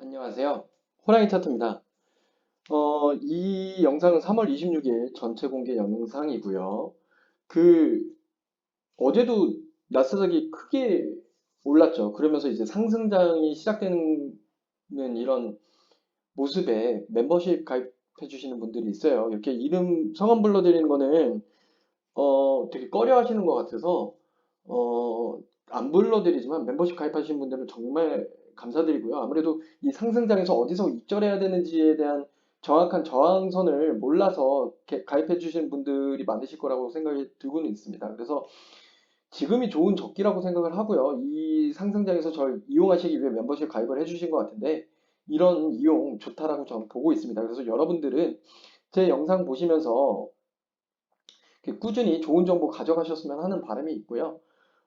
안녕하세요. 호랑이 차트입니다. 어, 이 영상은 3월 26일 전체 공개 영상이고요. 그 어제도 나스닥이 크게 올랐죠. 그러면서 이제 상승장이 시작되는 이런 모습에 멤버십 가입해 주시는 분들이 있어요. 이렇게 이름 성함 불러드리는 거는 어, 되게 꺼려 하시는 것 같아서 어, 안 불러드리지만 membership 가입하신 분들은 정말 감사드리고요. 아무래도 이 상승장에서 어디서 입절해야 되는지에 대한 정확한 저항선을 몰라서 게- 가입해 주시는 분들이 많으실 거라고 생각이 들고는 있습니다. 그래서 지금이 좋은 적기라고 생각을 하고요. 이 상승장에서 저를 이용하시기 위해 멤버십 가입을 해주신 것 같은데 이런 이용 좋다라고 저는 보고 있습니다. 그래서 여러분들은 제 영상 보시면서 꾸준히 좋은 정보 가져가셨으면 하는 바람이 있고요.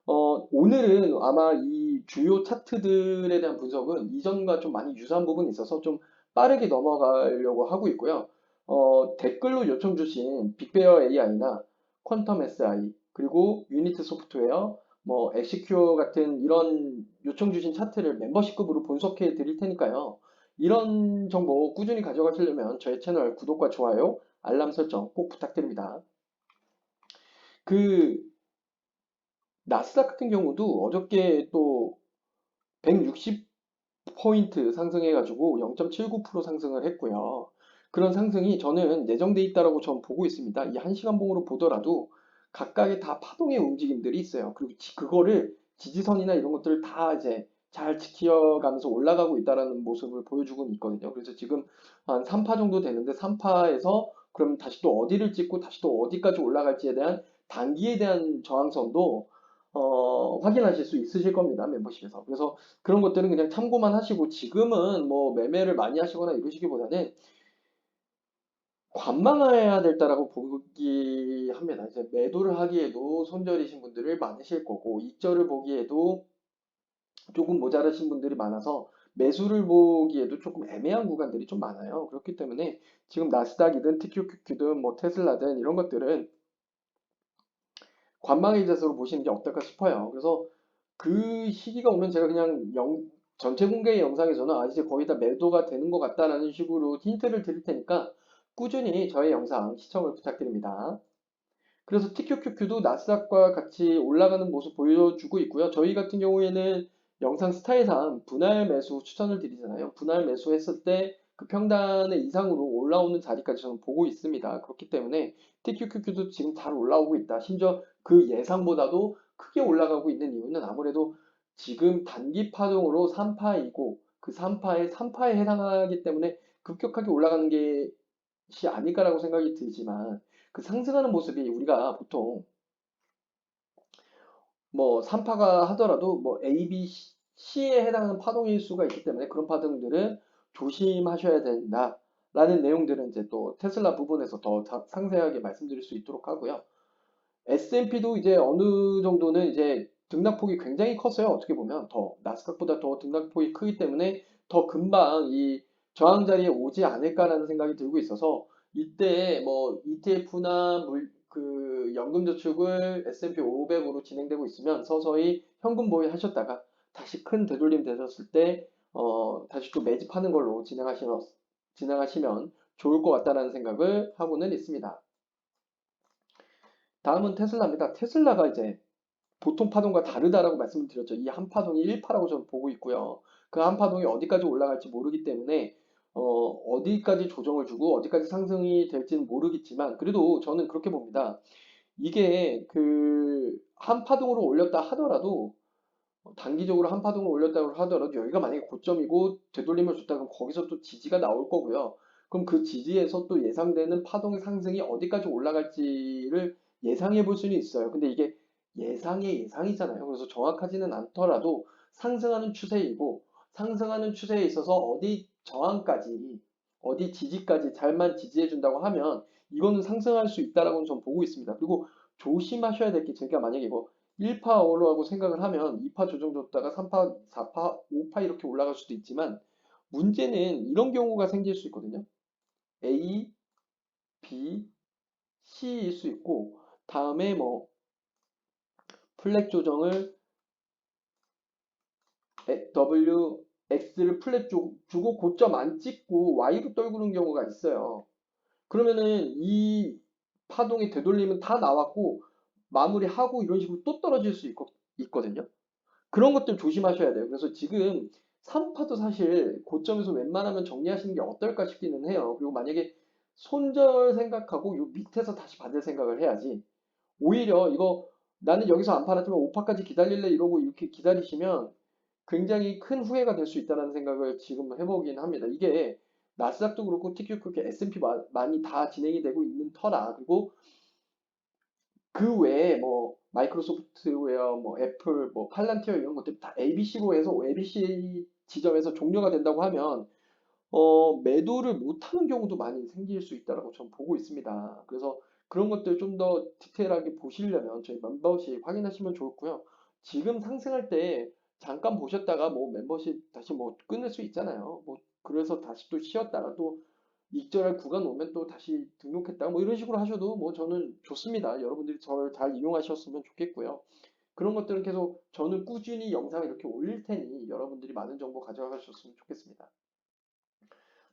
어, 오늘은 아마 이 주요 차트들에 대한 분석은 이전과 좀 많이 유사한 부분이 있어서 좀 빠르게 넘어가려고 하고 있고요. 어, 댓글로 요청 주신 빅베어 AI나 퀀텀 SI 그리고 유니트 소프트웨어 뭐 엑시큐어 같은 이런 요청 주신 차트를 멤버십급으로 분석해 드릴 테니까요. 이런 정보 꾸준히 가져가시려면 저희 채널 구독과 좋아요, 알람 설정 꼭 부탁드립니다. 그 나스닥 같은 경우도 어저께 또 160포인트 상승해가지고 0.79% 상승을 했고요. 그런 상승이 저는 예정돼 있다라고 전 보고 있습니다. 이 1시간 봉으로 보더라도 각각의 다 파동의 움직임들이 있어요. 그리고 지- 그거를 지지선이나 이런 것들을 다 이제 잘 지켜가면서 올라가고 있다라는 모습을 보여주고 있거든요. 그래서 지금 한 3파 정도 되는데 3파에서 그럼 다시 또 어디를 찍고 다시 또 어디까지 올라갈지에 대한 단기에 대한 저항선도 어, 확인하실 수 있으실 겁니다. 멤버십에서. 그래서 그런 것들은 그냥 참고만 하시고 지금은 뭐 매매를 많이 하시거나 이러시기보다는 관망해야 될다라고 보기 합니다. 이제 매도를 하기에도 손절이신 분들이 많으실 거고 익절을 보기에도 조금 모자라신 분들이 많아서 매수를 보기에도 조금 애매한 구간들이 좀 많아요. 그렇기 때문에 지금 나스닥이든 TQQQ든 뭐 테슬라든 이런 것들은 관망의 자세로 보시는 게 어떨까 싶어요. 그래서 그 시기가 오면 제가 그냥 영- 전체 공개 영상에서는 아, 이제 거의 다 매도가 되는 것 같다라는 식으로 힌트를 드릴 테니까 꾸준히 저의 영상 시청을 부탁드립니다. 그래서 TQQQ도 나스닥과 같이 올라가는 모습 보여주고 있고요. 저희 같은 경우에는 영상 스타일상 분할 매수 추천을 드리잖아요. 분할 매수 했을 때 그 평단의 이상으로 올라오는 자리까지 저는 보고 있습니다. 그렇기 때문에 TQQQ도 지금 잘 올라오고 있다. 심지어 그 예상보다도 크게 올라가고 있는 이유는 아무래도 지금 단기 파동으로 3파이고 그 3파에 3파에 해당하기 때문에 급격하게 올라가는 것이 아닐까라고 생각이 들지만 그 상승하는 모습이 우리가 보통 뭐 3파가 하더라도 뭐 A, B, C에 해당하는 파동일 수가 있기 때문에 그런 파동들은 조심하셔야 된다 라는 내용들은 이제 또 테슬라 부분에서 더 자- 상세하게 말씀드릴 수 있도록 하고요. S&P도 이제 어느 정도는 이제 등락폭이 굉장히 컸어요. 어떻게 보면 더 나스닥보다 더 등락폭이 크기 때문에 더 금방 이 저항 자리에 오지 않을까라는 생각이 들고 있어서 이때 뭐 ETF나 물, 그 연금 저축을 S&P 500으로 진행되고 있으면 서서히 현금 보유하셨다가 다시 큰 되돌림 되셨을 때 어, 다시 또 매집하는 걸로 진행하시면 진행하시면 좋을 것 같다라는 생각을 하고는 있습니다. 다음은 테슬라입니다. 테슬라가 이제 보통 파동과 다르다라고 말씀을 드렸죠. 이 한 파동이 1파라고 저는 보고 있고요. 그 한 파동이 어디까지 올라갈지 모르기 때문에 어, 어디까지 조정을 주고 어디까지 상승이 될지는 모르겠지만 그래도 저는 그렇게 봅니다. 이게 그 한 파동으로 올렸다 하더라도 어, 단기적으로 한 파동을 올렸다고 하더라도 여기가 만약에 고점이고 되돌림을 줬다 그럼 거기서 또 지지가 나올 거고요. 그럼 그 지지에서 또 예상되는 파동의 상승이 어디까지 올라갈지를 예상해 볼 수는 있어요. 근데 이게 예상의 예상이잖아요. 그래서 정확하지는 않더라도 상승하는 추세이고 상승하는 추세에 있어서 어디 저항까지 어디 지지까지 잘만 지지해 준다고 하면 이거는 상승할 수 있다라고는 전 보고 있습니다. 그리고 조심하셔야 될 게 제가 만약에 이거 1파 올라가고 생각을 하면 2파 조정 줬다가 3파, 4파, 5파 이렇게 올라갈 수도 있지만 문제는 이런 경우가 생길 수 있거든요. A, B, C일 수 있고 다음에 뭐 플랫 조정을 W, X를 플랫 주- 주고 고점 안 찍고 Y로 떨구는 경우가 있어요. 그러면은 이 파동의 되돌림은 다 나왔고 마무리하고 이런 식으로 또 떨어질 수 있거, 있거든요. 그런 것들 조심하셔야 돼요. 그래서 지금 3파도 사실 고점에서 웬만하면 정리하시는 게 어떨까 싶기는 해요. 그리고 만약에 손절 생각하고 요 밑에서 다시 받을 생각을 해야지. 오히려 이거 나는 여기서 안 팔았지만 5파까지 기다릴래 이러고 이렇게 기다리시면 굉장히 큰 후회가 될 수 있다는 생각을 지금 해보긴 합니다. 이게 나스닥도 그렇고 TQ 그렇게 S&P 마- 많이 다 진행이 되고 있는 터라 그리고 그 외에 뭐 마이크로소프트웨어, 뭐 애플, 뭐 팔란티어 이런 것들 다 ABC로 해서 ABC 지점에서 종료가 된다고 하면 어, 매도를 못하는 경우도 많이 생길 수 있다라고 저는 보고 있습니다. 그래서 그런 것들 좀 더 디테일하게 보시려면 저희 멤버십 확인하시면 좋고요. 지금 상승할 때 잠깐 보셨다가 뭐 멤버십 다시 뭐 끊을 수 있잖아요. 뭐 그래서 다시 또 쉬었다가 또 익절할 구간 오면 또 다시 등록했다가 뭐 이런 식으로 하셔도 뭐 저는 좋습니다. 여러분들이 저를 잘 이용하셨으면 좋겠고요. 그런 것들은 계속 저는 꾸준히 영상을 이렇게 올릴 테니 여러분들이 많은 정보 가져가셨으면 좋겠습니다.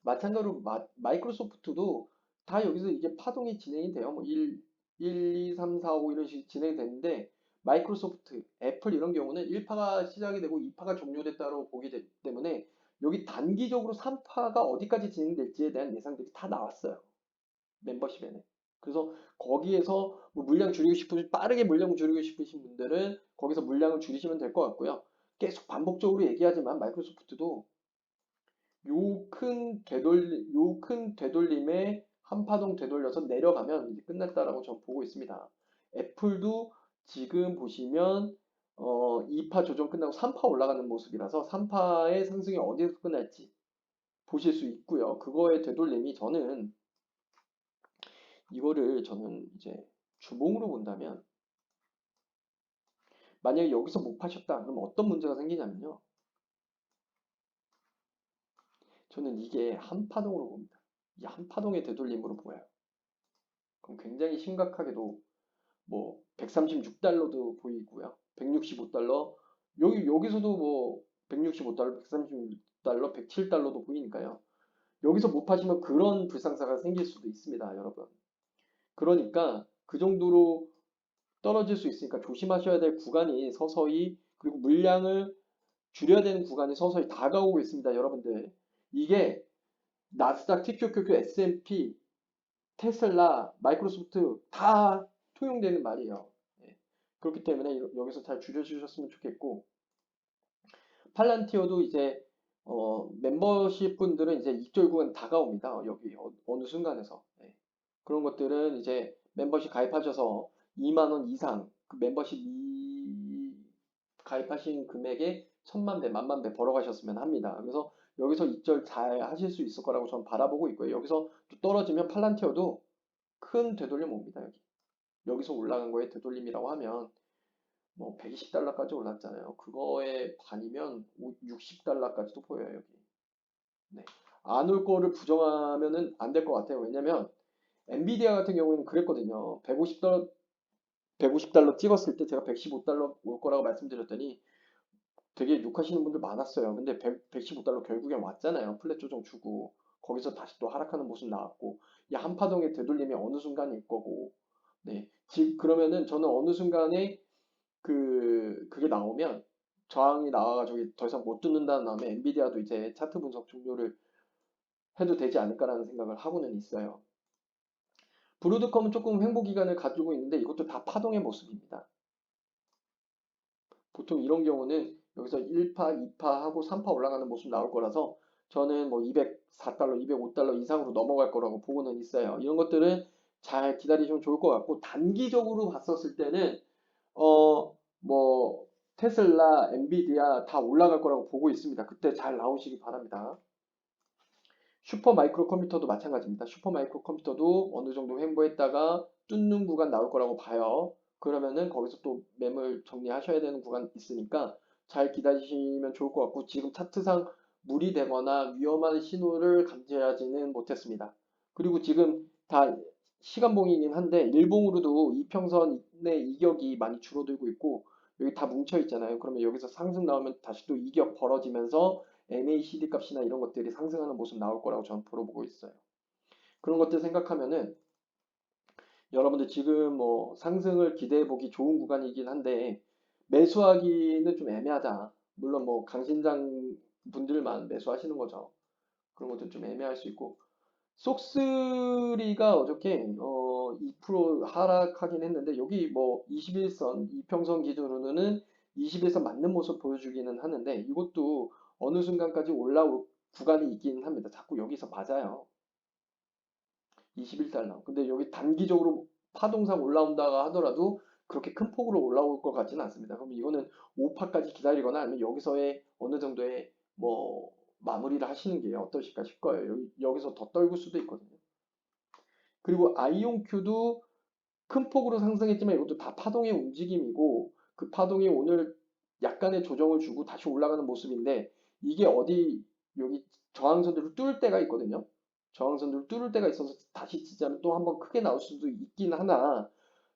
마찬가지로 마, 마이크로소프트도 다 여기서 이게 파동이 진행이 돼요. 뭐 1, 1, 2, 3, 4, 5 이런 식으로 진행이 되는데 마이크로소프트, 애플 이런 경우는 1파가 시작이 되고 2파가 종료됐다고 보기 되- 때문에 여기 단기적으로 3파가 어디까지 진행될지에 대한 예상들이 다 나왔어요. 멤버십에는. 그래서 거기에서 뭐 물량 줄이고 싶으신 빠르게 물량 줄이고 싶으신 분들은 거기서 물량을 줄이시면 될 것 같고요. 계속 반복적으로 얘기하지만 마이크로소프트도 요 큰 되돌림, 요 큰 되돌림에 한 파동 되돌려서 내려가면 이제 끝났다라고 저는 보고 있습니다. 애플도 지금 보시면 어, 2파 조정 끝나고 3파 올라가는 모습이라서 3파의 상승이 어디서 끝날지 보실 수 있고요. 그거의 되돌림이 저는 이거를 저는 이제 주봉으로 본다면 만약에 여기서 못 파셨다 그럼 어떤 문제가 생기냐면요. 저는 이게 한 파동으로 봅니다. 이 한 파동의 되돌림으로 보여요. 그럼 굉장히 심각하게도 뭐 136달러도 보이고요. 165달러 여기 여기서도 뭐 165달러, 136달러, 107달러도 보이니까요. 여기서 못 파시면 그런 불상사가 생길 수도 있습니다, 여러분. 그러니까 그 정도로 떨어질 수 있으니까 조심하셔야 될 구간이 서서히 그리고 물량을 줄여야 되는 구간이 서서히 다가오고 있습니다, 여러분들. 이게 나스닥, TQQQ, S&P, 테슬라, 마이크로소프트 다 통용되는 말이에요. 예. 그렇기 때문에 여- 여기서 잘 줄여주셨으면 좋겠고 팔란티어도 이제 어, membership 분들은 이제 입절 구간 다가옵니다. 여기 어, 느 순간에서 예. 그런 것들은 이제 멤버십 가입하셔서 2만 원 이상 그 멤버십 이 가입하신 금액에 천만 배, 만만 배 벌어가셨으면 합니다. 그래서 여기서 입절 잘 하실 수 있을 거라고 저는 바라보고 있고요. 여기서 또 떨어지면 팔란티어도 큰 되돌림 옵니다. 여기 여기서 올라간 거에 되돌림이라고 하면 뭐 120달러까지 올랐잖아요. 그거에 반이면 60달러까지도 보여요, 여기. 네. 안 올 거를 부정하면은 안 될 것 같아요. 왜냐면 엔비디아 같은 경우에는 그랬거든요. 150달러 150달러 찍었을 때 제가 115달러 올 거라고 말씀드렸더니 되게 욕하시는 분들 많았어요. 근데 100, 115달러 결국엔 왔잖아요. 플랫 조정 주고 거기서 다시 또 하락하는 모습 나왔고 이 한파동의 되돌림이 어느 순간 일 거고 네. 즉 그러면은 저는 어느 순간에 그 그게 나오면 저항이 나와가지고 더 이상 못 뚫는다는 다음에 엔비디아도 이제 차트 분석 종료를 해도 되지 않을까라는 생각을 하고는 있어요. 브로드컴은 조금 횡보 기간을 가지고 있는데 이것도 다 파동의 모습입니다. 보통 이런 경우는 여기서 1파, 2파 하고 3파 올라가는 모습 나올 거라서 저는 뭐 204달러, 205달러 이상으로 넘어갈 거라고 보고는 있어요. 이런 것들은 잘 기다리시면 좋을 것 같고 단기적으로 봤었을 때는 어 뭐 테슬라, 엔비디아 다 올라갈 거라고 보고 있습니다. 그때 잘 나오시기 바랍니다. 슈퍼 마이크로 컴퓨터도 마찬가지입니다. 슈퍼 마이크로 컴퓨터도 어느 정도 횡보했다가 뚫는 구간 나올 거라고 봐요. 그러면은 거기서 또 매물 정리하셔야 되는 구간 있으니까 잘 기다리시면 좋을 것 같고 지금 차트상 무리 되거나 위험한 신호를 감지하지는 못했습니다. 그리고 지금 다 시간봉이긴 한데 일봉으로도 이평선의 이격이 많이 줄어들고 있고 여기 다 뭉쳐 있잖아요. 그러면 여기서 상승 나오면 다시 또 이격 벌어지면서 MACD 값이나 이런 것들이 상승하는 모습 나올 거라고 저는 보고 있어요. 그런 것들 생각하면은 여러분들 지금 뭐 상승을 기대해 보기 좋은 구간이긴 한데 매수하기는 좀 애매하다. 물론 뭐 강신장 분들만 매수하시는 거죠. 그런 것도 좀 애매할 수 있고 속쓰리가 어저께 어, 2% 하락하긴 했는데 여기 뭐 21선 이평선 기준으로는 21선 맞는 모습 보여주기는 하는데 이것도 어느 순간까지 올라올 구간이 있긴 합니다. 자꾸 여기서 맞아요. 21달러. 근데 여기 단기적으로 파동상 올라온다가 하더라도 그렇게 큰 폭으로 올라올 것 같지는 않습니다. 그럼 이거는 5파까지 기다리거나 아니면 여기서의 어느 정도의 뭐 마무리를 하시는 게 어떠실까 싶어요. 여기, 여기 서 더 떨굴 수도 있거든요. 그리고 아이온큐도 큰 폭으로 상승했지만 이것도 다 파동의 움직임이고 그 파동이 오늘 약간의 조정을 주고 다시 올라가는 모습인데 이게 어디 여기 저항선들을 뚫을 때가 있거든요. 저항선들을 뚫을 때가 있어서 다시 지지하면 또 한번 크게 나올 수도 있긴 하나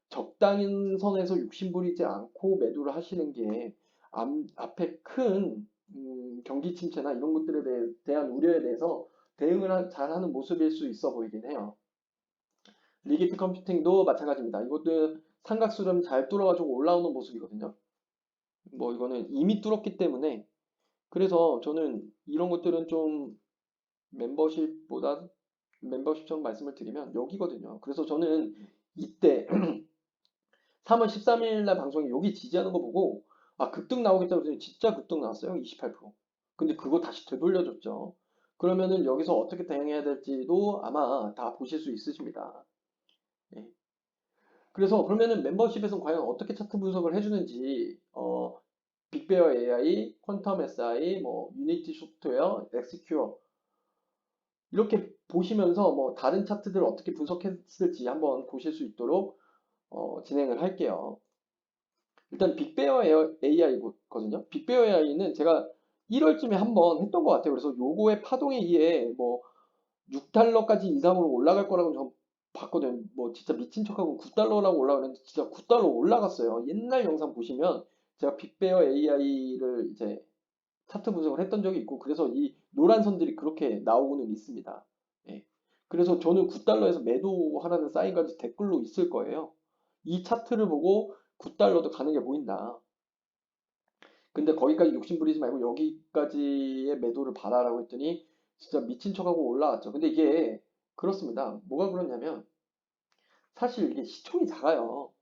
적당한 선에서 욕심부리지 않고 매도를 하시는 게 앞, 앞에 큰 음, 경기 침체나 이런 것들에 대해, 대한 우려에 대해서 대응을 하- 잘하는 모습일 수 있어 보이긴 해요. 리기트 컴퓨팅도 마찬가지입니다. 이것도 삼각수렴 잘 뚫어가지고 올라오는 모습이거든요. 뭐 이거는 이미 뚫었기 때문에 그래서 저는 이런 것들은 좀 멤버십보다 멤버십처럼 말씀을 드리면 여기거든요. 그래서 저는 이때 3월 13일 날 방송에 여기 지지하는 거 보고 아 급등 나오겠다고 했더니 진짜 급등 나왔어요. 28%. 근데 그거 다시 되돌려줬죠. 그러면은 여기서 어떻게 대응해야 될지도 아마 다 보실 수 있으십니다. 예. 그래서 그러면은 멤버십에서는 과연 어떻게 차트 분석을 해주는지 어, 빅베어 AI, 퀀텀 SI, 뭐 유니티 소프트웨어, 엑스큐어 이렇게 보시면서 뭐 다른 차트들을 어떻게 분석했을지 한번 보실 수 있도록 어, 진행을 할게요. 일단 빅베어 AI거든요. 빅베어 AI는 제가 1월쯤에 한 번 했던 것 같아요. 그래서 요거의 파동에 의해 뭐 6달러까지 이상으로 올라갈 거라고 전 봤거든요. 뭐 진짜 미친 척하고 9달러라고 올라가는데 진짜 9달러 올라갔어요. 옛날 영상 보시면 제가 빅베어 AI를 이제 차트 분석을 했던 적이 있고 그래서 이 노란 선들이 그렇게 나오고는 있습니다. 예. 그래서 저는 9달러에서 매도하라는 사인까지 댓글로 있을 거예요. 이 차트를 보고 9달러도 가는 게 보인다. 근데 거기까지 욕심 부리지 말고 여기까지의 매도를 봐라라고 했더니 진짜 미친 척하고 올라왔죠. 근데 이게 그렇습니다. 뭐가 그렇냐면 사실 이게 시총이 작아요.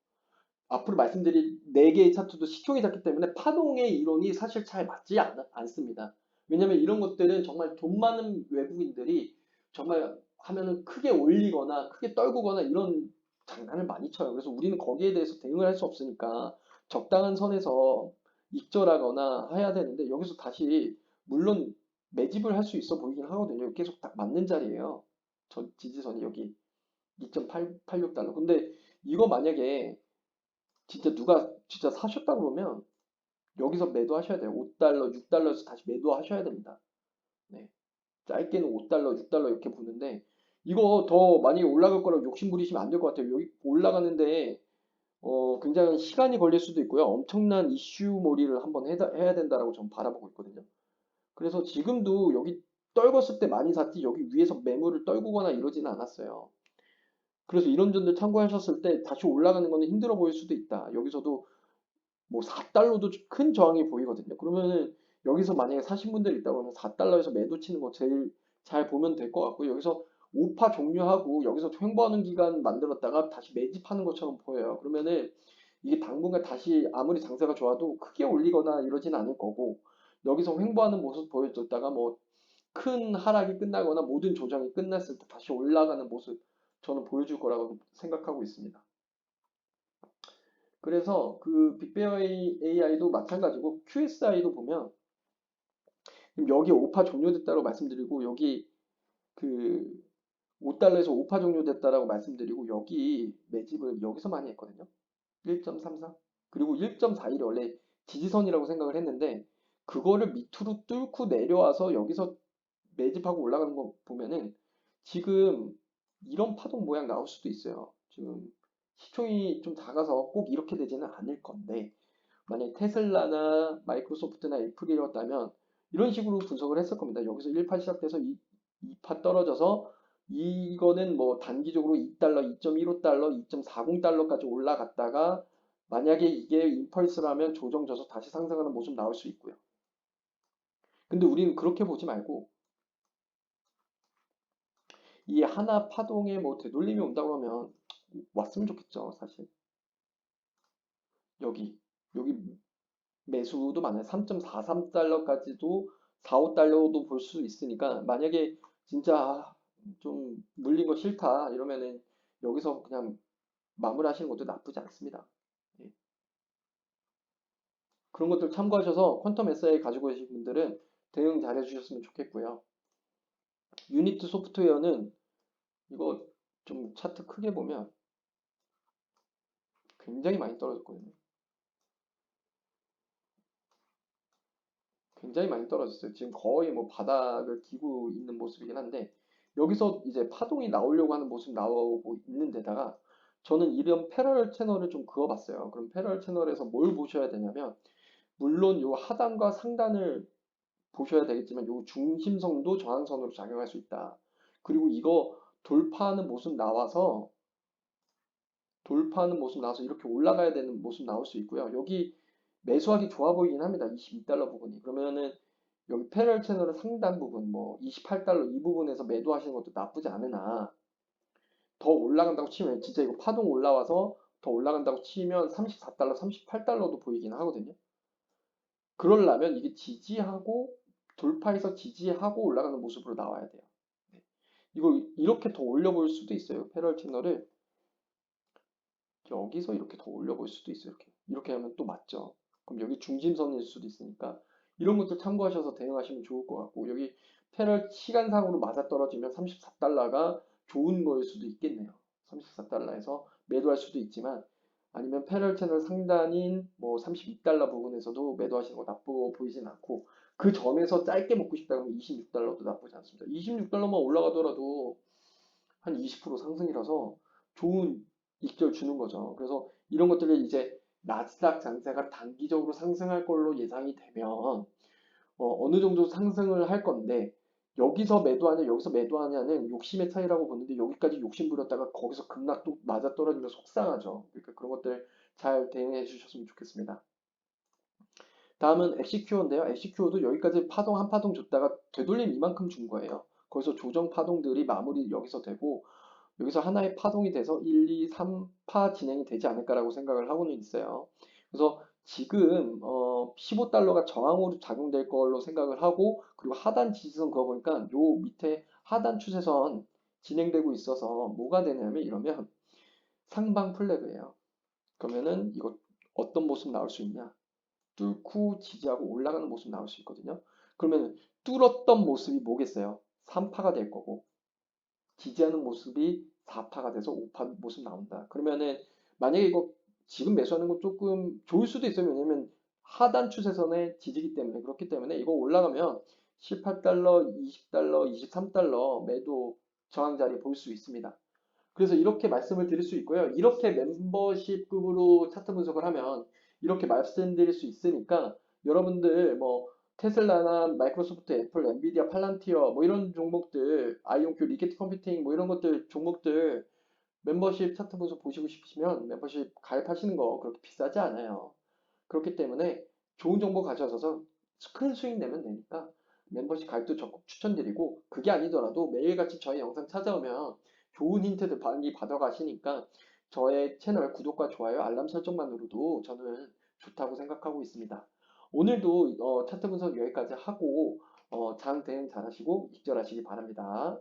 앞으로 말씀드릴 4개의 차트도 시총이 작기 때문에 파동의 이론이 사실 잘 맞지 않, 않습니다. 왜냐면 이런 것들은 정말 돈 많은 외국인들이 정말 하면은 크게 올리거나 크게 떨구거나 이런 장난을 많이 쳐요. 그래서 우리는 거기에 대해서 대응을 할 수 없으니까 적당한 선에서 익절하거나 해야 되는데 여기서 다시 물론 매집을 할 수 있어 보이긴 하거든요. 계속 딱 맞는 자리예요. 저 지지선이 여기 2.86달러. 근데 이거 만약에 진짜 누가 진짜 사셨다 그러면 여기서 매도하셔야 돼요. 5달러, 6달러에서 다시 매도하셔야 됩니다. 네. 짧게는 5달러, 6달러 이렇게 보는데 이거 더 많이 올라갈 거라고 욕심 부리시면 안 될 것 같아요. 여기 올라가는데 어, 굉장히 시간이 걸릴 수도 있고요. 엄청난 이슈몰이를 한번 해야 된다라고 저는 바라보고 있거든요. 그래서 지금도 여기 떨궜을 때 많이 샀지 여기 위에서 매물을 떨구거나 이러지는 않았어요. 그래서 이런 점들 참고하셨을 때 다시 올라가는 거는 힘들어 보일 수도 있다. 여기서도 뭐 4달러도 큰 저항이 보이거든요. 그러면은 여기서 만약에 사신 분들 있다 그러면 4달러에서 매도 치는 거 제일 잘 보면 될 것 같고 여기서 5파 종료하고 여기서 횡보하는 기간 만들었다가 다시 매집하는 것처럼 보여요. 그러면은 이게 당분간 다시 아무리 장세가 좋아도 크게 올리거나 이러진 않을 거고 여기서 횡보하는 모습 보여줬다가 뭐 큰 하락이 끝나거나 모든 조정이 끝났을 때 다시 올라가는 모습 저는 보여줄 거라고 생각하고 있습니다. 그래서 그 빅베어 AI도 마찬가지고 QSI도 보면 여기 5파 종료됐다고 말씀드리고 여기 그 5달러에서 5파 종료 됐다라고 말씀드리고 여기 매집을 여기서 많이 했거든요. 1.34 그리고 1.41이 원래 지지선이라고 생각을 했는데 그거를 밑으로 뚫고 내려와서 여기서 매집하고 올라가는 거 보면은 지금 이런 파동 모양 나올 수도 있어요. 지금 시총이 좀 작아서 꼭 이렇게 되지는 않을 건데 만약에 테슬라나 마이크로소프트나 애플이었다면 이런 식으로 분석을 했을 겁니다. 여기서 1파 시작돼서 2, 2파 떨어져서 이거는 뭐 단기적으로 2달러, 2.15달러, 2.40달러까지 올라갔다가 만약에 이게 임펄스라면 조정져서 다시 상승하는 모습 나올 수 있고요. 근데 우리는 그렇게 보지 말고 이 하나 파동에 뭐 되돌림이 온다 그러면 왔으면 좋겠죠, 사실. 여기 여기 매수도 많아요. 3.43달러까지도 4, 5달러도 볼 수 있으니까 만약에 진짜 좀 물린 거 싫다 이러면은 여기서 그냥 마무리하시는 것도 나쁘지 않습니다. 예. 그런 것들 참고하셔서 퀀텀 SI 가지고 계신 분들은 대응 잘 해주셨으면 좋겠고요. 유니트 소프트웨어는 이거 좀 차트 크게 보면 굉장히 많이 떨어졌거든요. 굉장히 많이 떨어졌어요. 지금 거의 뭐 바닥을 기고 있는 모습이긴 한데 여기서 이제 파동이 나오려고 하는 모습 나오고 있는 데다가 저는 이런 패러럴 채널을 좀 그어봤어요. 그럼 패러럴 채널에서 뭘 보셔야 되냐면 물론 요 하단과 상단을 보셔야 되겠지만 요 중심선도 저항선으로 작용할 수 있다. 그리고 이거 돌파하는 모습 나와서 돌파하는 모습 나와서 이렇게 올라가야 되는 모습 나올 수 있고요. 여기 매수하기 좋아 보이긴 합니다. 22달러 부분이. 그러면은 여기 패럴 채널의 상단 부분 뭐 28달러 이 부분에서 매도하시는 것도 나쁘지 않으나 더 올라간다고 치면 진짜 이거 파동 올라와서 더 올라간다고 치면 34달러, 38달러도 보이긴 하거든요. 그러려면 이게 지지하고 돌파해서 지지하고 올라가는 모습으로 나와야 돼요. 네. 이거 이렇게 더 올려볼 수도 있어요. 패럴 채널을 여기서 이렇게 더 올려볼 수도 있어요. 이렇게 이렇게 하면 또 맞죠. 그럼 여기 중심선일 수도 있으니까 이런 것들 참고하셔서 대응하시면 좋을 것 같고 여기 패럴 시간상으로 맞아떨어지면 34달러가 좋은 거일 수도 있겠네요. 34달러에서 매도할 수도 있지만 아니면 패럴 채널 상단인 뭐 32달러 부분에서도 매도하시는 거 나쁘고 보이진 않고 그 전에서 짧게 먹고 싶다 그러면 26달러도 나쁘지 않습니다. 26달러만 올라가더라도 한 20% 상승이라서 좋은 익절 주는 거죠. 그래서 이런 것들을 이제 나스닥 장세가 단기적으로 상승할 걸로 예상이 되면 어, 느 정도 상승을 할 건데 여기서 매도하냐 여기서 매도하냐는 욕심의 차이라고 보는데 여기까지 욕심 부렸다가 거기서 급락도 맞아 떨어지면 속상하죠. 그러니까 그런 것들 잘 대응해 주셨으면 좋겠습니다. 다음은 엑시큐어인데요. 엑시큐어도 여기까지 파동 한 파동 줬다가 되돌림 이만큼 준 거예요. 거기서 조정 파동들이 마무리 여기서 되고 여기서 하나의 파동이 돼서 1, 2, 3파 진행이 되지 않을까라고 생각을 하고는 있어요. 그래서 지금 어 15달러가 저항으로 작용될 걸로 생각을 하고 그리고 하단 지지선 그어 보니까 요 밑에 하단 추세선 진행되고 있어서 뭐가 되냐면 이러면 상방 플래그예요. 그러면은 이거 어떤 모습 나올 수 있냐? 뚫고 지지하고 올라가는 모습 나올 수 있거든요. 그러면 뚫었던 모습이 뭐겠어요? 3파가 될 거고 지지하는 모습이 4파가 돼서 5파 모습 나온다. 그러면은 만약에 이거 지금 매수하는 건 조금 좋을 수도 있어요. 왜냐면 하단 추세선의 지지기 때문에 그렇기 때문에 이거 올라가면 18달러, 20달러, 23달러 매도 저항 자리 볼 수 있습니다. 그래서 이렇게 말씀을 드릴 수 있고요. 이렇게 멤버십급으로 차트 분석을 하면 이렇게 말씀드릴 수 있으니까 여러분들 뭐 테슬라나 마이크로소프트, 애플, 엔비디아, 팔란티어 뭐 이런 종목들, 아이온큐, 리게트 컴퓨팅 뭐 이런 것들 종목들 멤버십 차트 분석 보시고 싶으시면 멤버십 가입하시는 거 그렇게 비싸지 않아요. 그렇기 때문에 좋은 정보 가져셔서 큰 수익 내면 되니까 멤버십 가입도 적극 추천드리고 그게 아니더라도 매일같이 저희 영상 찾아오면 좋은 힌트들 많이 받아가시니까 저의 채널 구독과 좋아요, 알람 설정만으로도 저는 좋다고 생각하고 있습니다. 오늘도 어, 차트 분석 여기까지 하고 어, 장 대응 잘 하시고 익절하시기 바랍니다.